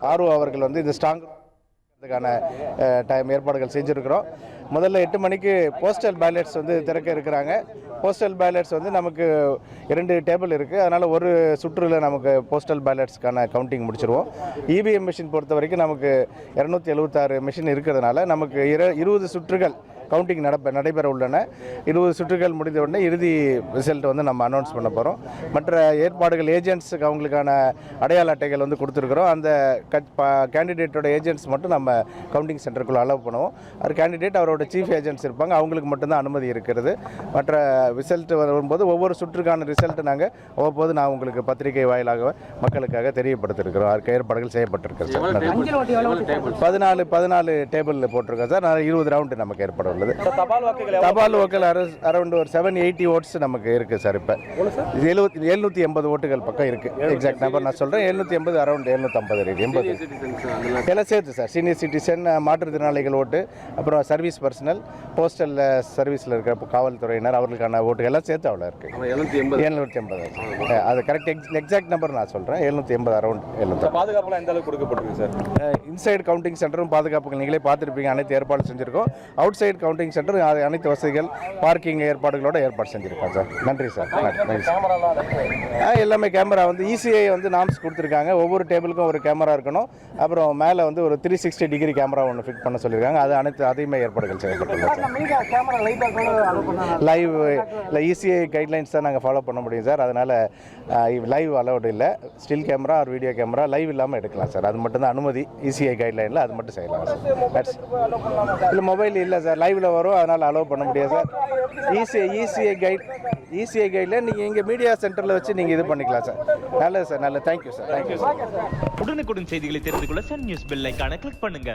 ஆர்வ அவர்கள் வந்து இந்த ஸ்ட்ராங் அதுக்கான டைம் ஏற்பாடுகள் செஞ்சுருக்கிறோம். முதல்ல எட்டு மணிக்கு போஸ்டல் பேலட்ஸ் வந்து திறக்க இருக்கிறாங்க. போஸ்டல் பேலட்ஸ் வந்து நமக்கு இரண்டு டேபிள் இருக்குது அதனால் ஒரு சுற்றுல நமக்கு போஸ்டல் பேலட்ஸ்க்கான கவுண்டிங் முடிச்சிருவோம். இவிஎம் மிஷின் பொறுத்த வரைக்கும் நமக்கு இரநூத்தி எழுபத்தாறு மிஷின் இருக்கிறதுனால நமக்கு இரு இருபது சுற்றுகள் கவுண்டிங் நடப்ப நடைபெற உள்ளன. இருபது சுற்றுகள் முடிந்த உடனே இறுதி ரிசல்ட் வந்து நம்ம அனௌன்ஸ் பண்ண போகிறோம் மற்ற ஏற்பாடுகள் ஏஜென்ட்ஸுக்கு அவங்களுக்கான அடையாள அட்டைகள் வந்து கொடுத்துருக்குறோம். அந்த கேண்டிடேட்டோட ஏஜென்ட்ஸ் மட்டும் நம்ம கவுண்டிங் சென்டருக்குள்ளே அலோவ் பண்ணுவோம். அது கேண்டிடேட் அவரோட சீஃப் ஏஜென்ட்ஸ் இருப்பாங்க. அவங்களுக்கு மட்டும்தான் அனுமதி இருக்கிறது. மற்ற ரிசல்ட் வரும்போது ஒவ்வொரு சுற்றுக்கான ரிசல்ட் நாங்கள் அவ்வப்போது நான் உங்களுக்கு பத்திரிகை வாயிலாக மக்களுக்காக தெரியப்படுத்திருக்கிறோம். அதுக்கு ஏற்பாடுகள் செய்யப்பட்டிருக்கிறது சார். பதினாலு பதினாலு டேபிள் போட்டிருக்கோம் சார். இருபது ரவுண்டு நமக்கு ஏற்பட உள்ளது. தபால் வாக்குகள் அரௌண்ட் ஒரு செவன் எயிட்டி ஓட்ஸ் நமக்கு இருக்குது சார் இப்போ. எழுபத்தி எழுநூற்றி எண்பது ஓட்டுகள் பக்கம் இருக்குது எக்ஸாக்ட் நம்பர் நான் சொல்கிறேன் எழுநூற்றி எண்பது அரௌண்ட் எழுநூற்றம்பது இருக்குது எண்பது. எல்லாம் சேர்த்து சார். சீனியர் சிட்டிசன் மாற்றுத்திறனாளிகள் ஓட்டு அப்புறம் சர்வீஸ் பர்சனல் போஸ்டல் சர்வீஸில் இருக்கிற காவல்துறையினர் அவர்களுக்கான ஓட்டு எல்லாம் சேர்த்து அவ்வளோ இருக்குது எழுநூற்றி எண்பது. அது கரெக்ட் எக்ஸாக்ட் நம்பர் நான் சொல்கிறேன் எழுநூற்றி எண்பது அரௌண்ட் எழுநூற்றி பாதுகாப்புலாம் எந்த அளவுக்கு கொடுக்கப்பட்டிருக்கு சார்? இன்சைடு கவுண்டிங் சென்டரும் பாதுகாப்புகள் நீங்களே பார்த்துருப்பீங்க. அனைத்து ஏற்பாடு செஞ்சுருக்கோம். அவுட் சைடு கவுண்டிங் சென்டர் அனைத்து வசதிகள் பார்க்கிங் ஏற்பாடுகளோட ஏற்பாடு செஞ்சுருக்கோம் சார். நன்றி சார். நன்றி. சார். ஆ, எல்லாமே கேமரா வந்து இசிஐ வந்து நாம்ஸ் கொடுத்துருக்காங்க. ஒவ்வொரு டேபிளுக்கும் ஒரு கேமரா இருக்கணும். அப்புறம் மேலே வந்து ஒரு த்ரீ சிக்ஸ்டி டிகிரி கேமரா ஒன்று ஃபிட் பண்ண சொல்லியிருக்காங்க. அது அனைத்து அதையுமே ஏற்பாடுகள் செய்யப்பட்டுள்ளது லைவ் இல்லை இசிஐ கைட்லைன்ஸ் தான் நாங்கள் ஃபாலோ பண்ண முடியும் சார். அதனால் லைவ் அலௌடு இல்லை. ஸ்டில் கேமரா ஒரு வீடியோ கேமரா லைவ் இல்லாமல் எடுக்கலாம் சார். அது மட்டும் தான் அனுமதி இசிஐ கைட்லைனில் அது மட்டும் செய்யலாம் சார். இல்லை மொபைல் இல்லை சார். லைவ் லைவில் வரும். அதனால் அலோவ் பண்ண முடியாது sir ECI ECI guide ECI கைடில் நீங்கள் இங்கே மீடியா சென்டரில் வச்சு நீங்கள் இது பண்ணிக்கலாம் சார் நல்லது சார் நல்லது. தேங்க்யூ சார் தேங்க்யூ சார் உடனுக்குடன் செய்திகளை தெரிந்து கொள்ள சன் நியூஸ் பெல் ஐகானை கிளிக் பண்ணுங்க.